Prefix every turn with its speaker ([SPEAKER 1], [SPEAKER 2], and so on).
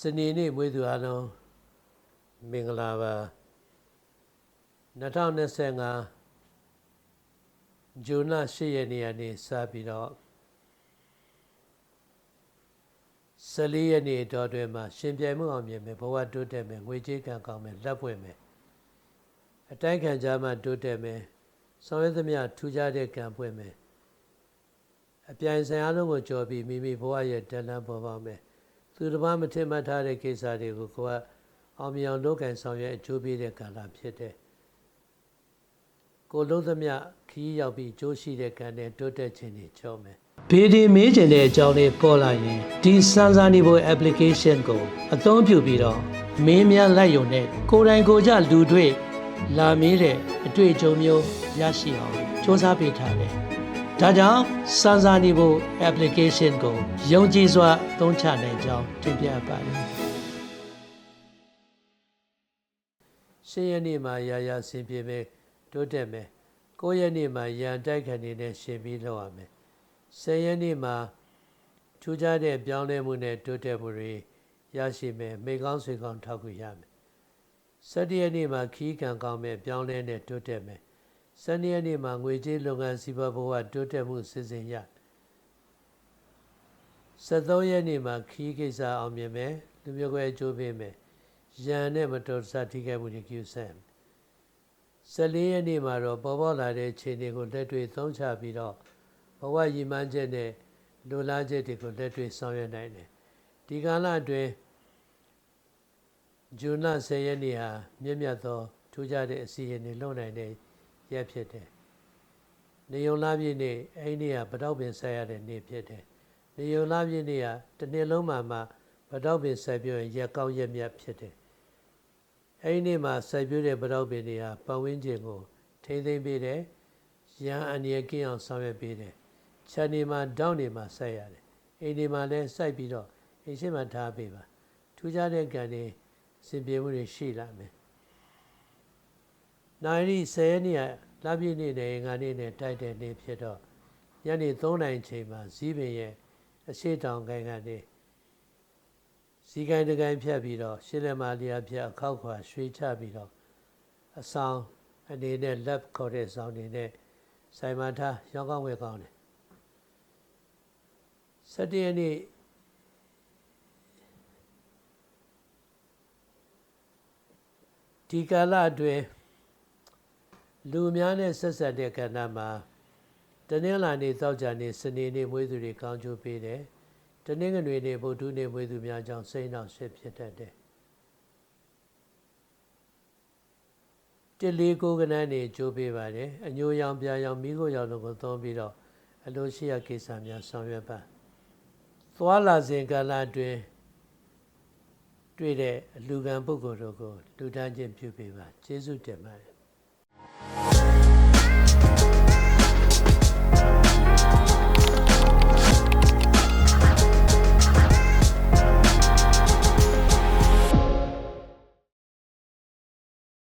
[SPEAKER 1] စနေနေ့မွေးသူအားလုံးမင်္ဂလာပါ2025ဇွန်လ10ရက်နေ့ကနေစပြီးတော့14ရက်နေ့တော်တွင်မှာရှင်ပြိုင်မှုအောင်မြင်မယ်ဘဝတိုးတက်မယ်ငွေကြေးကံကောင်းမယ်လက်ပွင့်မယ်အတိုက်ခံကြမှာတိုးတက်မယ်ဆောင်ရွက်သမျှထူးခြားတဲ့ကံပွင့်မယ်အပြိုင်ဆိုင်အားလုံးကိုကြော်ပြီးမိမိဘဝရဲ့တဏ္ဍပေါ်ပေါက်မယ် သူတစ်ပါးမထင်မှတ်ထားတဲ့ကိစ္စတွေကိုကိုယ်ကအောင်မြင်အောင်လုပ်ကင်ဆောင်ရွက်အကျိုးပေးတဲ့ကာလဖြစ်တယ်ကိုလုံးသမျှခီးရောက်ပြီးကြိုးရှိတဲ့ကံနဲ့တိုးတက်ခြင်းတွေကြောမယ်ဘေဒီမေးကျင်တဲ့အကြောင်းလေးပေါ်လာရင်ဒီစမ်းစာနေဖို့ application ကိုအသုံးပြုပြီးတော့မင်းများလိုက်ရုံနဲ့ကိုယ်တိုင်ကိုယ်ကြလူတွေ့လာမေးတဲ့အတွေ့အကြုံမျိုးရရှိအောင်စ조사ပေးထားတယ်။ ဒါကြောင့်စမ်းစာနေဖို့ application ကိုယုံကြည်စွာသုံးချနိုင်ကြောင်းတင်ပြပါတယ်။ရှင်းရနေ့မှာရာရာဆင်ပြေမယ်တိုးတက်မယ်။ကိုယ့်ရက်နေ့မှာရန်တိုက်ခံနေတဲ့ရှင်ပြီးလောက်ရမယ်။ဆယ်ရက်နေ့မှာထူးခြားတဲ့ပြောင်းလဲမှုနဲ့တိုးတက်မှုတွေရရှိမယ်။မိကောင်းဆွေကောင်းထောက်ကူရမယ်။၁၇ရက်နေ့မှာခီးကံကောင်းမယ်ပြောင်းလဲနဲ့တိုးတက်မယ်။ ၁၂ရက်နေ့မှာငွေကြေးလုပ်ငန်းစီးပွားဘဝတိုးတက်မှုစီစဉ်ရ။73ရက်နေ့မှာခီးကိစ္စအောင်မြင်မယ်လူမျိုးကွဲအကျိုးပေးမယ်ရန်နဲ့မတော်တဆထိခိုက်မှုတွေကျူဆန်14ရက်နေ့မှာတော့ပေါ်ပေါ်လာတဲ့ခြေတွေကိုလက်တွေ့သုံးချပြီးတော့ဘဝရည်မှန်းချက်နဲ့လူလားချက်တွေကိုလက်တွေ့ဆောင်ရွက်နိုင်တယ်ဒီကာလအတွင်းဇွန်လ10ရက်နေ့ဟာမြင့်မြတ်သောထူးခြားတဲ့အစီအစဉ်တွေလုပ်နိုင်တဲ့ ရက်ဖြစ်တယ်နေုံလားပြည့်နေ့အဲ့ဒီနေ့ကပတောက်ပင်ဆက်ရတဲ့နေ့ဖြစ်တယ်နေုံလားပြည့်နေ့ကတစ်နှစ်လုံးမှာမှပတောက်ပင်ဆက်ပြောရင်ရက်ကောင်းရက်မြတ်ဖြစ်တယ်အဲ့ဒီနေ့မှာဆက်ပြတဲ့ပတောက်ပင်တွေဟာပတ်ဝန်းကျင်ကိုထိမ့်သိမ့်ပေးတယ်ရန်အန္တရာယ်ကင်းအောင်ဆောင်ရွက်ပေးတယ်ခြံနေမှာတောင်းနေမှာဆက်ရတယ်အိမ်ဒီမှာလည်းစိုက်ပြီးတော့အိမ်ရှိမှထားပေးပါထူးခြားတဲ့ကံတွေစင်ပြေမှုတွေရှိလာမယ် နိုင်ရီ10ရက်နေ့ကလပြည့်နေ့နဲ့ငါနေ့နဲ့တိုက်တဲ့နေ့ဖြစ်တော့ညနေ3နိုင်ချိန်မှာဇီးပင်ရဲ့အရှိတောင်ကိုင်းကနေဇီးကိုင်းတကိုင်းဖြတ်ပြီးတော့ရှစ်လက်မလျာဖြတ်အခောက်ခွာရွှေချပြီးတော့အဆောင်အနေနဲ့လက်ခေါ်တဲ့ဆောင်နေနဲ့ဆိုင်မထားရောင်းကောင်းဝယ်ကောင်းတယ်၁၇ရက်နေ့ဒီကာလအတွင်း လူများနဲ့ဆက်ဆက်တဲ့ကဏ္ဍမှာတနင်္လာနေ့သောကြာနေ့စနေနေ့မွေးသူတွေကောင်းကျိုးပေးတယ်တနင်္ဂနွေနေ့ဗုဒ္ဓနေ့မွေးသူများကြောင့်စိတ်နှောက်ရှက်ဖြစ်တတ်တယ်တလေးကိုကနန်းနေကြိုးပေးပါတယ်အညိုရောင်ပြာရောင်မိခိုးရောင်တို့ကိုသုံးပြီးတော့အလိုရှိရကိစ္စများဆောင်ရွက်ပါသွားလာစဉ်ကာလအတွင်းတွေ့တဲ့အလူကံပုဂ္ဂိုလ်တို့ကိုလူတန်းချင်းပြုပေးပါကျေးဇူးတင်ပါတယ်